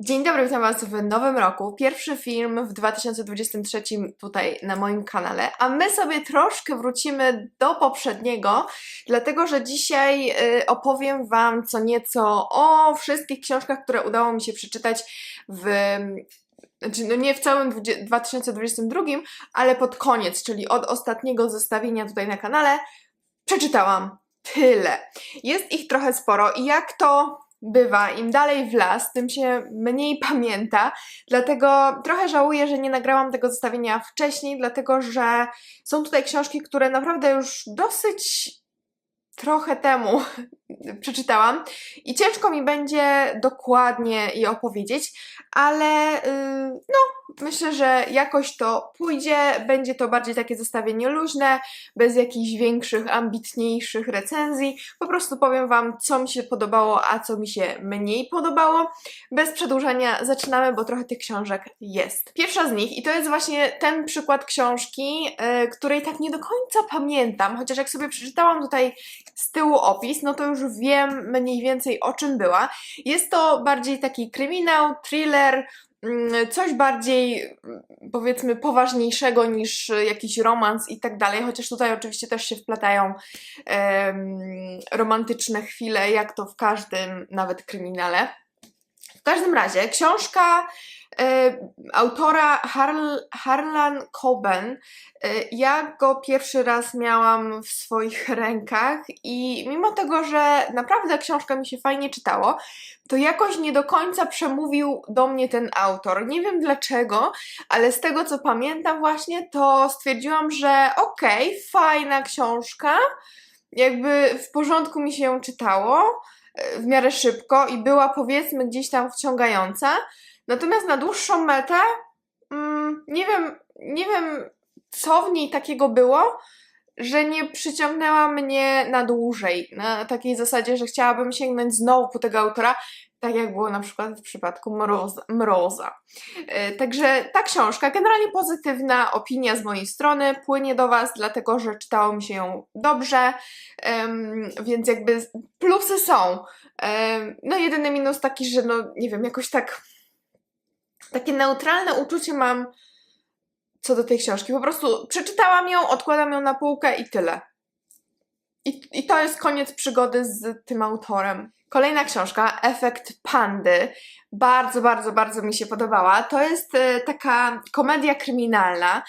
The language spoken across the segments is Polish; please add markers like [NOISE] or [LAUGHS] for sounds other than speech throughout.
Dzień dobry, witam Was w nowym roku. Pierwszy film w 2023 tutaj na moim kanale, a my sobie troszkę wrócimy do poprzedniego, dlatego że dzisiaj y, opowiem Wam co nieco o wszystkich książkach, które udało mi się przeczytać w. Znaczy, no nie w całym dwudzie- 2022, ale pod koniec, czyli od ostatniego zestawienia tutaj na kanale, przeczytałam tyle. Jest ich trochę sporo i jak to bywa, im dalej w las, tym się mniej [LAUGHS] pamięta. Dlatego trochę żałuję, że nie nagrałam tego zestawienia wcześniej, dlatego że są tutaj książki, które naprawdę już dosyć trochę temu [LAUGHS] przeczytałam i ciężko mi będzie dokładnie je opowiedzieć, ale yy, no, myślę, że jakoś to pójdzie. Będzie to bardziej takie zestawienie luźne, bez jakichś większych, ambitniejszych recenzji. Po prostu powiem Wam, co mi się podobało, a co mi się mniej podobało. Bez przedłużania zaczynamy, bo trochę tych książek jest. Pierwsza z nich, i to jest właśnie ten przykład książki, yy, której tak nie do końca pamiętam, chociaż jak sobie przeczytałam tutaj z tyłu opis, no to już wiem mniej więcej o czym była. Jest to bardziej taki kryminał, thriller, coś bardziej mm, powiedzmy poważniejszego niż jakiś romans i tak dalej, chociaż tutaj oczywiście też się wplatają romantyczne chwile, jak to w każdym nawet kryminale. W każdym razie książka autora Harl, Harlan Coben. E, ja go pierwszy raz miałam w swoich [LAUGHS] rękach i mimo tego, że naprawdę książka mi się fajnie czytało, to jakoś nie do końca przemówił do mnie ten autor. Nie wiem dlaczego, ale z tego co pamiętam właśnie, to stwierdziłam, że okej, fajna książka, jakby w porządku mi się ją czytało, e, w miarę szybko i była powiedzmy gdzieś tam wciągająca. Natomiast na dłuższą metę mm, nie wiem, nie wiem co w niej takiego było, że nie przyciągnęła mnie na dłużej. Na takiej zasadzie, że chciałabym sięgnąć znowu po tego autora, tak jak było na przykład w przypadku Mroza. Mroza. E, Także ta książka, generalnie pozytywna opinia z mojej strony, płynie do Was, dlatego że czytało mi się ją dobrze, więc jakby plusy są. Em, No jedyny minus taki, że no nie wiem, jakoś tak takie neutralne uczucie mam co do tej książki. Po prostu przeczytałam ją, odkładam ją na półkę i tyle. I, I to jest koniec przygody z tym autorem. Kolejna książka, Efekt Pandy. Bardzo, bardzo, bardzo mi się podobała. To jest e, taka komedia kryminalna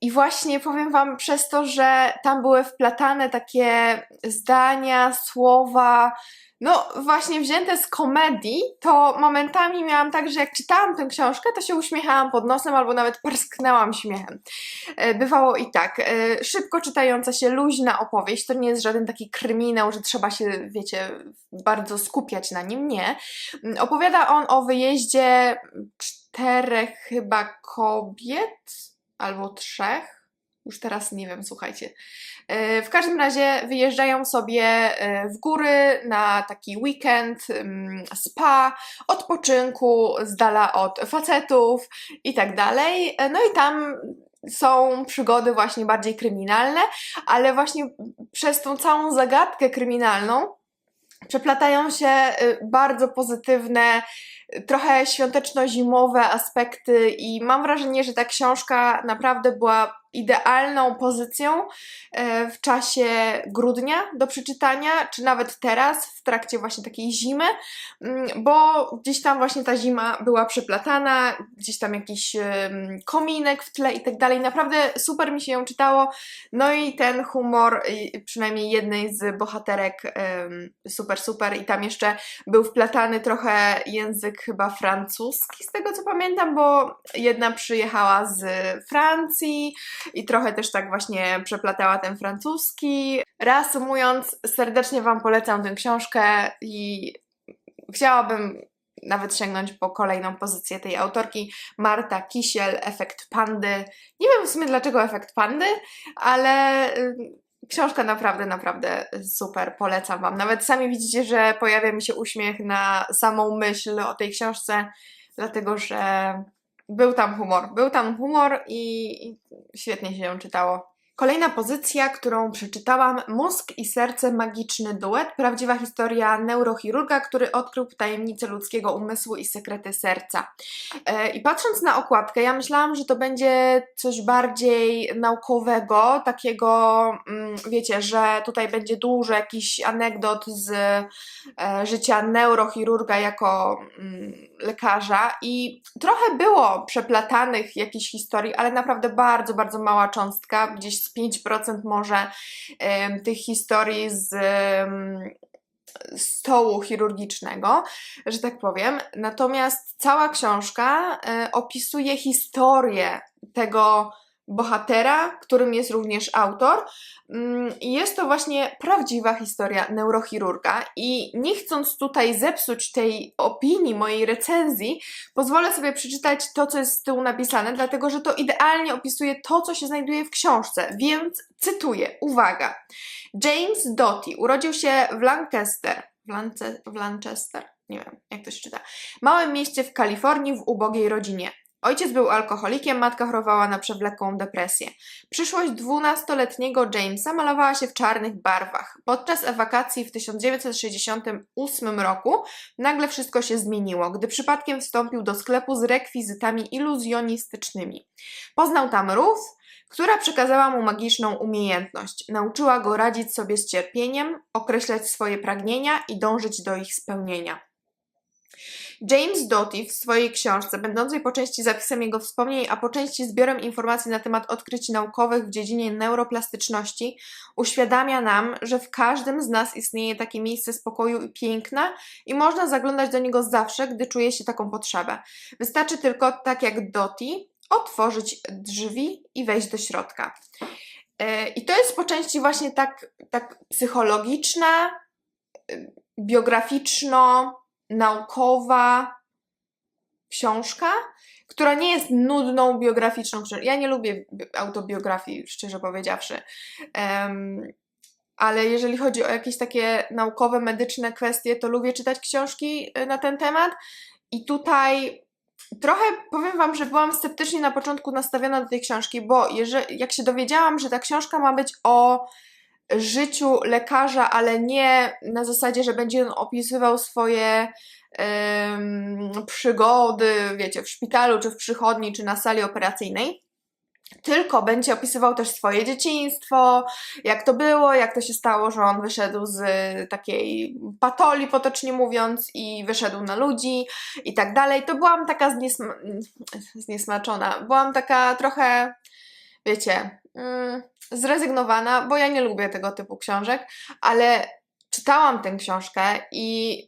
i właśnie powiem Wam przez to, że tam były wplatane takie zdania, słowa, no właśnie wzięte z komedii, to momentami miałam tak, że jak czytałam tę książkę, to się uśmiechałam pod nosem albo nawet parsknęłam śmiechem. E, Bywało i tak. E, Szybko czytająca się, luźna opowieść. To nie jest żaden taki kryminał, że trzeba się, wiecie, bardzo skupiać na nim. Nie. Mm, Opowiada on o wyjeździe czterech chyba kobiet albo trzech. Już teraz nie wiem, słuchajcie. E, W każdym razie wyjeżdżają sobie e, w góry na taki weekend, mm, spa, odpoczynku, z dala od facetów i tak dalej. E, No i tam są przygody właśnie bardziej kryminalne, ale właśnie przez tą całą zagadkę kryminalną przeplatają się bardzo pozytywne, trochę świąteczno-zimowe aspekty i mam wrażenie, że ta książka naprawdę była idealną pozycją e, w czasie grudnia do przeczytania, czy nawet teraz, w trakcie właśnie takiej zimy, mm, bo gdzieś tam właśnie ta zima była przeplatana, gdzieś tam jakiś kominek w tle i tak dalej. Naprawdę super mi się ją czytało. No i ten humor, przynajmniej jednej z bohaterek, super, super. I tam jeszcze był wplatany trochę język chyba francuski, z tego co pamiętam, bo jedna przyjechała z Francji i trochę też tak właśnie przeplatała ten francuski. Reasumując, serdecznie Wam polecam tę książkę i chciałabym nawet sięgnąć po kolejną pozycję tej autorki, Marta Kisiel, Efekt Pandy. Nie wiem w sumie dlaczego Efekt Pandy, ale y, książka naprawdę, naprawdę super, polecam Wam. Nawet sami widzicie, że pojawia mi się uśmiech na samą myśl o tej książce, dlatego że był tam humor, był tam humor i świetnie się ją czytało. Kolejna pozycja, którą przeczytałam, Mózg i serce magiczny duet. Prawdziwa historia neurochirurga, który odkrył tajemnice ludzkiego umysłu i sekrety serca. E, I patrząc na okładkę, ja myślałam, że to będzie coś bardziej naukowego, takiego, mm, wiecie, że tutaj będzie dużo jakichś anegdot z e, życia neurochirurga jako mm, lekarza i trochę było przeplatanych jakichś historii, ale naprawdę bardzo, bardzo mała cząstka, gdzieś z 5% może tych historii z stołu chirurgicznego, że tak powiem. Natomiast cała książka e, opisuje historię tego bohatera, którym jest również autor. Mm, Jest to właśnie prawdziwa historia neurochirurga i nie chcąc tutaj zepsuć tej opinii, mojej recenzji, pozwolę sobie przeczytać to, co jest z tyłu napisane, dlatego że to idealnie opisuje to, co się znajduje w książce. Więc cytuję, uwaga. James Doty urodził się w Lancaster. W, Lance, w Lancaster? Nie wiem, jak to się czyta. Małym mieście w Kalifornii w ubogiej rodzinie. Ojciec był alkoholikiem, matka chorowała na przewlekłą depresję. Przyszłość dwunastoletniego Jamesa malowała się w czarnych barwach. Podczas ewakuacji w 1968 roku nagle wszystko się zmieniło, gdy przypadkiem wstąpił do sklepu z rekwizytami iluzjonistycznymi. Poznał tam Ruth, która przekazała mu magiczną umiejętność. Nauczyła go radzić sobie z cierpieniem, określać swoje pragnienia i dążyć do ich spełnienia. James Doty w swojej książce, będącej po części zapisem jego wspomnień, a po części zbiorem informacji na temat odkryć naukowych w dziedzinie neuroplastyczności, uświadamia nam, że w każdym z nas istnieje takie miejsce spokoju i piękna i można zaglądać do niego zawsze, gdy czuje się taką potrzebę. Wystarczy tylko, tak jak Doty, otworzyć drzwi i wejść do środka. E, I to jest po części właśnie tak, tak psychologiczna, y, biograficzno, naukowa książka, która nie jest nudną biograficzną książką. Ja nie lubię bi- autobiografii, szczerze powiedziawszy. Em, ale jeżeli chodzi o jakieś takie naukowe, medyczne kwestie, to lubię czytać książki y, na ten temat. I tutaj trochę powiem Wam, że byłam sceptycznie na początku nastawiona do tej książki, bo jeżeli, jak się dowiedziałam, że ta książka ma być o życiu lekarza, ale nie na zasadzie, że będzie on opisywał swoje przygody, wiecie, w szpitalu, czy w przychodni, czy na sali operacyjnej. Tylko będzie opisywał też swoje dzieciństwo, jak to było, jak to się stało, że on wyszedł z takiej patoli, potocznie mówiąc, i wyszedł na ludzi i tak dalej. To byłam taka zniesma zniesmaczona. Byłam taka trochę, wiecie, zrezygnowana, bo ja nie lubię tego typu książek, ale czytałam tę książkę i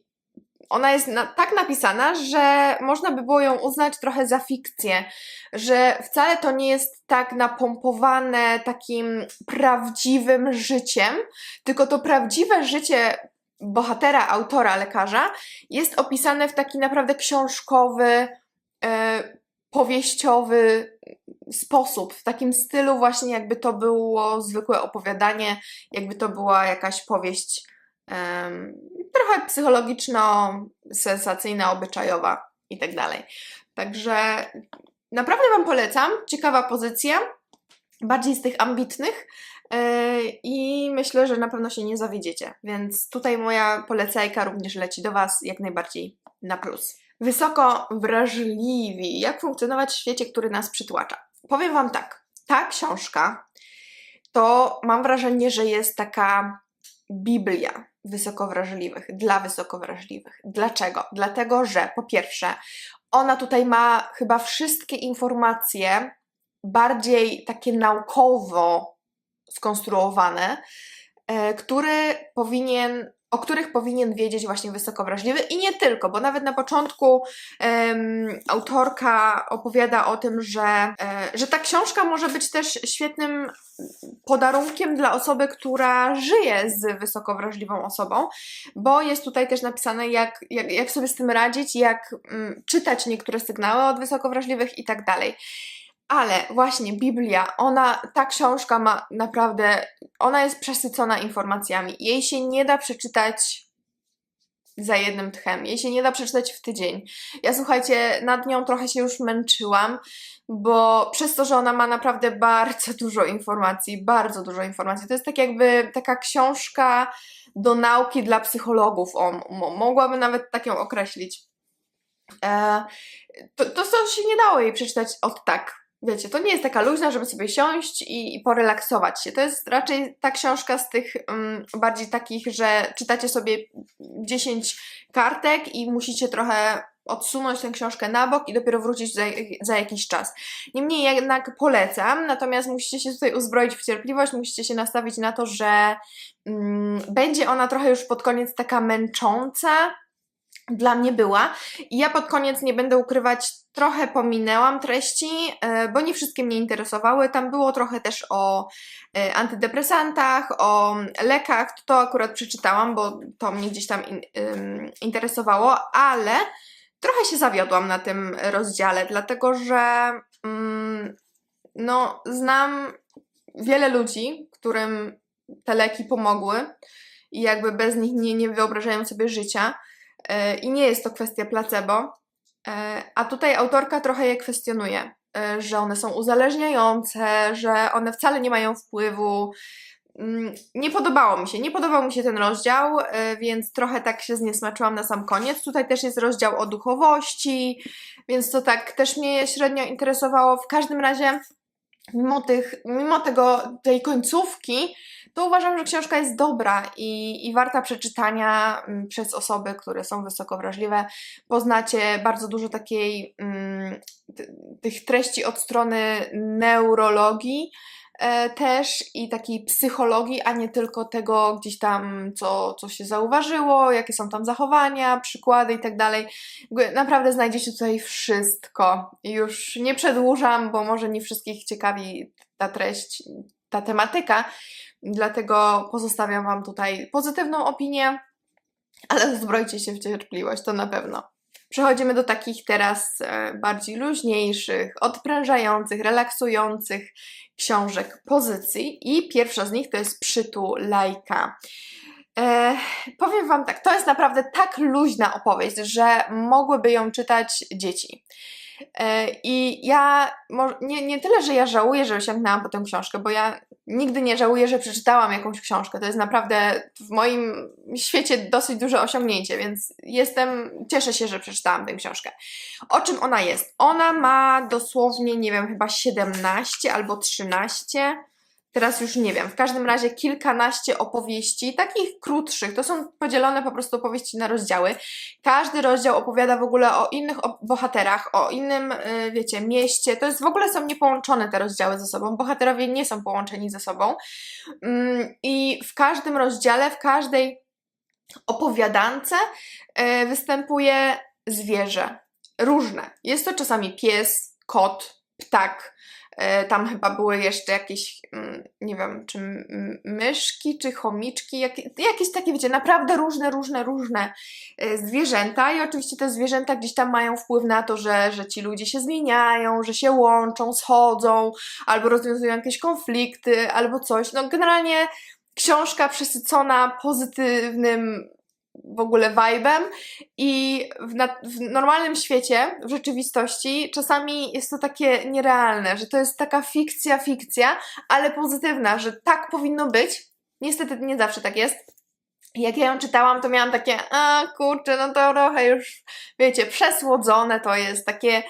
ona jest na, tak napisana, że można by było ją uznać trochę za fikcję, że wcale to nie jest tak napompowane takim prawdziwym życiem, tylko to prawdziwe życie bohatera, autora, lekarza jest opisane w taki naprawdę książkowy, e, powieściowy sposób, w takim stylu właśnie jakby to było zwykłe opowiadanie, jakby to była jakaś powieść em, trochę psychologiczno-sensacyjna, obyczajowa i tak dalej. Także naprawdę Wam polecam, ciekawa pozycja, bardziej z tych ambitnych yy, i myślę, że na pewno się nie zawiedziecie, więc tutaj moja polecajka również leci do Was jak najbardziej na plus. Wysoko wrażliwi. Jak funkcjonować w świecie, który nas przytłacza? Powiem Wam tak. Ta książka to mam wrażenie, że jest taka Biblia wysoko wrażliwych, dla wysoko wrażliwych. Dlaczego? Dlatego, że po pierwsze, ona tutaj ma chyba wszystkie informacje bardziej takie naukowo skonstruowane, e, który powinien, o których powinien wiedzieć właśnie wysoko wrażliwy i nie tylko, bo nawet na początku em, autorka opowiada o tym, że, e, że ta książka może być też świetnym podarunkiem dla osoby, która żyje z wysoko wrażliwą osobą, bo jest tutaj też napisane, jak, jak, jak sobie z tym radzić, jak mm, czytać niektóre sygnały od wysoko wrażliwych i tak dalej. Ale właśnie Biblia, ona, ta książka ma naprawdę, ona jest przesycona informacjami. Jej się nie da przeczytać za jednym tchem. Jej się nie da przeczytać w tydzień. Ja słuchajcie, nad nią trochę się już męczyłam, bo przez to, że ona ma naprawdę bardzo [LAUGHS] dużo informacji, bardzo dużo informacji. To jest tak jakby taka książka do nauki dla psychologów. O, mo- mogłabym nawet tak ją określić. E, to, to, to się nie dało jej przeczytać od tak. Wiecie, to nie jest taka luźna, żeby sobie siąść i, i porelaksować się. To jest raczej ta książka z tych mm, bardziej takich, że czytacie sobie 10 kartek i musicie trochę odsunąć tę książkę na bok i dopiero wrócić za, za jakiś czas. Niemniej jednak polecam, natomiast musicie się tutaj uzbroić w cierpliwość, musicie się nastawić na to, że mm, będzie ona trochę już pod koniec taka męcząca, dla mnie była. I ja pod koniec nie będę ukrywać, trochę pominęłam treści, e, bo nie wszystkie mnie interesowały. Tam było trochę też o e, antydepresantach, o lekach. To akurat przeczytałam, bo to mnie gdzieś tam interesowało, ale trochę się zawiodłam na tym rozdziale, dlatego że mm, no, znam wiele ludzi, którym te leki pomogły i jakby bez nich nie, nie wyobrażają sobie życia. E, I nie jest to kwestia placebo. E, A tutaj autorka trochę je kwestionuje, e, że one są uzależniające, że one wcale nie mają wpływu. Mm, Nie podobało mi się, nie podobał mi się ten rozdział, więc trochę tak się zniesmaczyłam na sam koniec. Tutaj też jest rozdział o duchowości, więc to tak też mnie średnio interesowało. W każdym razie, mimo, tych, mimo tego, tej końcówki, to uważam, że książka jest dobra i, i warta przeczytania mm, przez osoby, które są wysoko wrażliwe. Poznacie bardzo dużo takiej mm, tych treści od strony neurologii też i takiej psychologii, a nie tylko tego gdzieś tam, co, co się zauważyło, jakie są tam zachowania, przykłady i tak dalej. Naprawdę znajdziecie tutaj wszystko. Już nie przedłużam, bo może nie wszystkich ciekawi ta treść, ta tematyka, Dlatego pozostawiam Wam tutaj pozytywną opinię, ale zbrojcie się w cierpliwość, to na pewno. Przechodzimy do takich teraz e, bardziej luźniejszych, odprężających, relaksujących książek pozycji i pierwsza z nich to jest Przytulajka. E, powiem Wam tak, to jest naprawdę tak luźna opowieść, że mogłyby ją czytać dzieci. E, I ja nie, nie tyle, że ja żałuję, że sięgnęłam po tę książkę, bo ja nigdy nie żałuję, że przeczytałam jakąś książkę. To jest naprawdę w moim świecie dosyć duże osiągnięcie, więc jestem, cieszę się, że przeczytałam tę książkę. O czym ona jest? Ona ma dosłownie, nie wiem, chyba 17 albo 13. Teraz już nie wiem, w każdym razie kilkanaście opowieści, takich krótszych, to są podzielone po prostu opowieści na rozdziały. Każdy rozdział opowiada w ogóle o innych bohaterach, o innym, y, wiecie, mieście. To jest w ogóle są niepołączone te rozdziały ze sobą. Bohaterowie nie są połączeni ze sobą. Mm, I w każdym rozdziale, w każdej opowiadance y, występuje zwierzę. Różne. Jest to czasami pies, kot, ptak. E, Tam chyba były jeszcze jakieś, mm, nie wiem, czy myszki, czy chomiczki, jak, jakieś takie, wiecie, naprawdę różne, różne, różne e, zwierzęta i oczywiście te zwierzęta gdzieś tam mają wpływ na to, że, że ci ludzie się zmieniają, że się łączą, schodzą, albo rozwiązują jakieś konflikty, albo coś. No generalnie książka przesycona pozytywnym w ogóle vibem i w, na, w normalnym świecie, w rzeczywistości czasami jest to takie nierealne, że to jest taka fikcja, fikcja, ale pozytywna, że tak powinno być. Niestety nie zawsze tak jest. Jak ja ją czytałam, to miałam takie, a kurczę, no to trochę już, wiecie, przesłodzone to jest, takie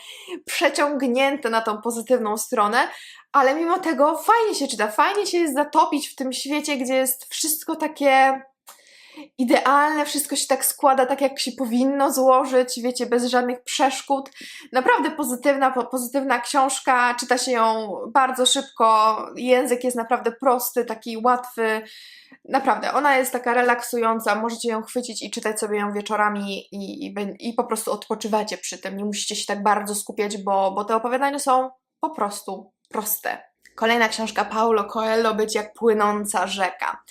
przeciągnięte na tą pozytywną stronę, ale mimo tego fajnie się czyta, fajnie się jest zatopić w tym świecie, gdzie jest wszystko takie idealne, wszystko się tak składa, tak jak się powinno złożyć, wiecie, bez żadnych przeszkód. Naprawdę pozytywna, po- pozytywna książka, czyta się ją bardzo szybko, język jest naprawdę prosty, taki łatwy. Naprawdę, ona jest taka relaksująca, możecie ją chwycić i czytać sobie ją wieczorami i, i, i po prostu odpoczywacie przy tym. Nie musicie się tak bardzo skupiać, bo, bo te opowiadania są po prostu proste. Kolejna książka Paulo Coelho, Być jak płynąca rzeka.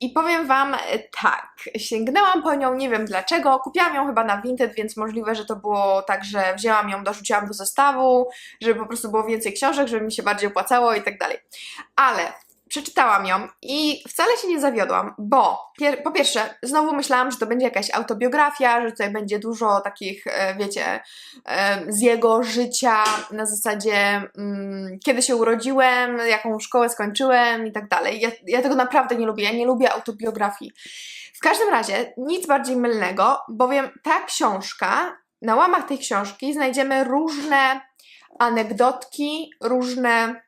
I powiem Wam e, tak, sięgnęłam po nią, nie wiem dlaczego, kupiłam ją chyba na Vinted, więc możliwe, że to było tak, że wzięłam ją, dorzuciłam do zestawu, żeby po prostu było więcej książek, żeby mi się bardziej opłacało i tak dalej. Ale przeczytałam ją i wcale się nie zawiodłam, bo pier po pierwsze, znowu myślałam, że to będzie jakaś autobiografia, że tutaj będzie dużo takich, e, wiecie, e, z jego życia na zasadzie mm, kiedy się urodziłem, jaką szkołę skończyłem i tak dalej. Ja, ja tego naprawdę nie lubię, ja nie lubię autobiografii. W każdym razie nic bardziej mylnego, bowiem ta książka, na łamach tej książki znajdziemy różne anegdotki, różne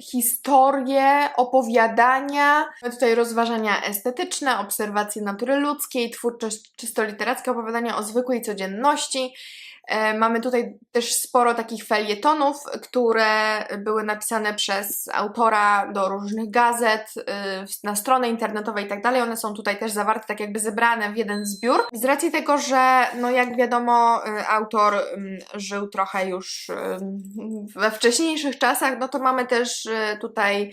historie, opowiadania, tutaj rozważania estetyczne, obserwacje natury ludzkiej, twórczość czysto literackie, opowiadania o zwykłej codzienności. E, Mamy tutaj też sporo takich felietonów, które były napisane przez autora do różnych gazet, y, na strony internetowe i tak dalej. One są tutaj też zawarte, tak jakby zebrane w jeden zbiór. Z racji tego, że no jak wiadomo, y, autor żył trochę już we wcześniejszych czasach, no to mamy też y, tutaj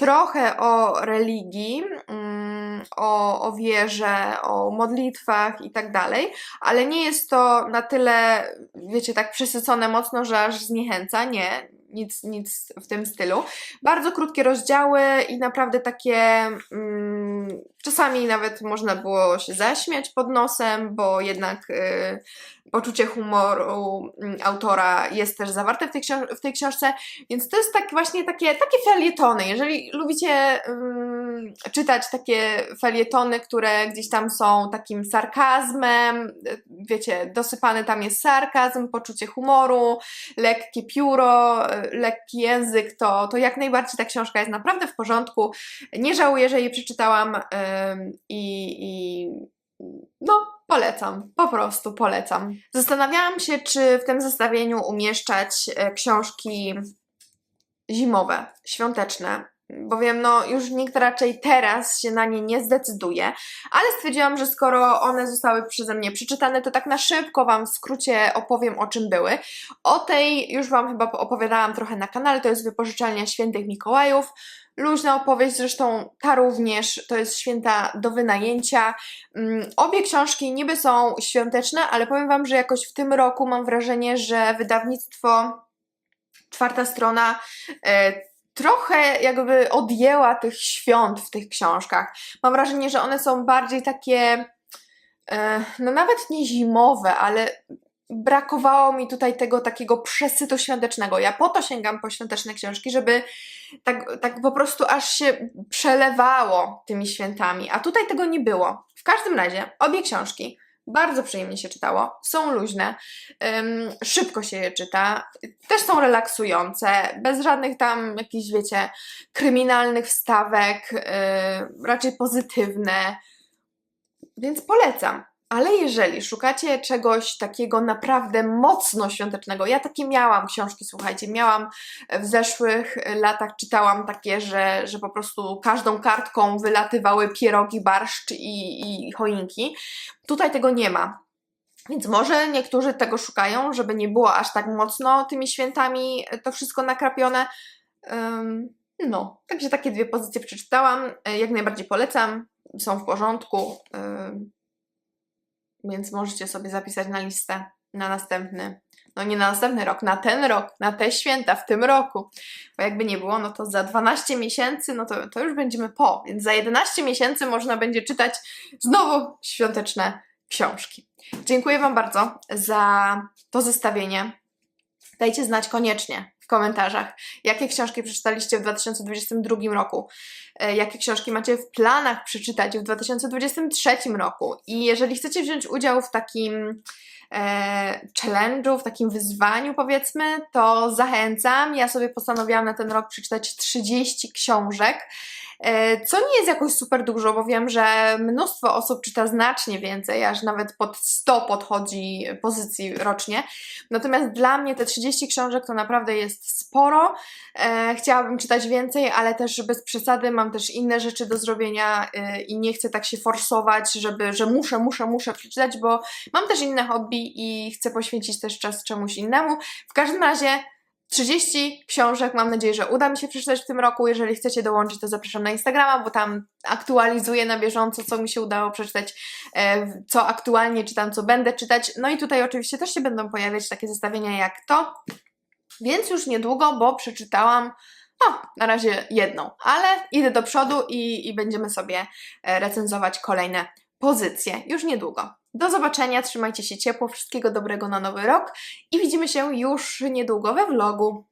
trochę o religii, ym, o, o wierze, o modlitwach i tak dalej, ale nie jest to na tyle, wiecie, tak przesycone mocno, że aż zniechęca. Nie, nic, nic w tym stylu. Bardzo krótkie rozdziały i naprawdę takie. Mm, czasami nawet można było się zaśmiać pod nosem, bo jednak y, poczucie humoru mm, autora jest też zawarte w tej, w tej książce, więc to jest tak właśnie takie, takie felietony. Jeżeli lubicie ym, czytać takie felietony, które gdzieś tam są takim sarkazmem, y, wiecie, dosypany tam jest sarkazm, poczucie humoru, lekkie pióro, y, lekki język, to, to jak najbardziej ta książka jest naprawdę w porządku. Nie żałuję, że jej przeczytałam ym, i, i no, polecam, po prostu polecam. Zastanawiałam się, czy w tym zestawieniu umieszczać e, książki zimowe, świąteczne, bowiem no już nikt raczej teraz się na nie nie zdecyduje, ale stwierdziłam, że skoro one zostały przeze mnie przeczytane, to tak na szybko Wam w skrócie opowiem o czym były. O tej już Wam chyba opowiadałam trochę na kanale, to jest wypożyczalnia Świętych Mikołajów, luźna opowieść, zresztą ta również, to jest święta do wynajęcia. Mm, Obie książki niby są świąteczne, ale powiem Wam, że jakoś w tym roku mam wrażenie, że wydawnictwo czwarta strona e, trochę jakby odjęła tych świąt w tych książkach. Mam wrażenie, że one są bardziej takie, e, no nawet nie zimowe, ale brakowało mi tutaj tego takiego przesytu świątecznego. Ja po to sięgam po świąteczne książki, żeby tak, tak po prostu aż się przelewało tymi świętami, a tutaj tego nie było. W każdym razie, obie książki bardzo przyjemnie się czytało, są luźne, szybko się je czyta, też są relaksujące, bez żadnych tam jakichś, wiecie, kryminalnych wstawek, yy, raczej pozytywne, więc polecam. Ale jeżeli szukacie czegoś takiego naprawdę mocno świątecznego, ja takie miałam książki, słuchajcie, miałam w zeszłych latach, czytałam takie, że, że po prostu każdą kartką wylatywały pierogi, barszcz i, i choinki. Tutaj tego nie ma. Więc może niektórzy tego szukają, żeby nie było aż tak mocno tymi świętami to wszystko nakrapione. No, także takie dwie pozycje przeczytałam. Y, Jak najbardziej polecam, są w porządku. Więc możecie sobie zapisać na listę na następny, no nie na następny rok, na ten rok, na te święta w tym roku. Bo jakby nie było, no to za 12 miesięcy, no to, to już będziemy po, więc za 11 miesięcy można będzie czytać znowu świąteczne książki. Dziękuję Wam bardzo za to zestawienie. Dajcie znać koniecznie komentarzach, jakie książki przeczytaliście w 2022 roku, e, jakie książki macie w planach przeczytać w 2023 roku. I jeżeli chcecie wziąć udział w takim e, challenge'u, w takim wyzwaniu powiedzmy, to zachęcam. Ja sobie postanowiłam na ten rok przeczytać 30 książek. E, Co nie jest jakoś super dużo, bo wiem, że mnóstwo osób czyta znacznie więcej, aż nawet pod 100 podchodzi pozycji rocznie. Natomiast dla mnie te 30 książek to naprawdę jest sporo. E, chciałabym czytać więcej, ale też bez przesady, mam też inne rzeczy do zrobienia e, i nie chcę tak się forsować, żeby, że muszę, muszę, muszę przeczytać, bo mam też inne hobby i chcę poświęcić też czas czemuś innemu. W każdym razie 30 książek, mam nadzieję, że uda mi się przeczytać w tym roku. Jeżeli chcecie dołączyć, to zapraszam na Instagrama, bo tam aktualizuję na bieżąco, co mi się udało przeczytać, e, co aktualnie czytam, co będę czytać. No i tutaj oczywiście też się będą pojawiać takie zestawienia jak to. Więc już niedługo, bo przeczytałam O, na razie jedną, ale idę do przodu i, i będziemy sobie e, recenzować kolejne pozycje już niedługo. Do zobaczenia, trzymajcie się ciepło, wszystkiego dobrego na nowy rok i widzimy się już niedługo we vlogu.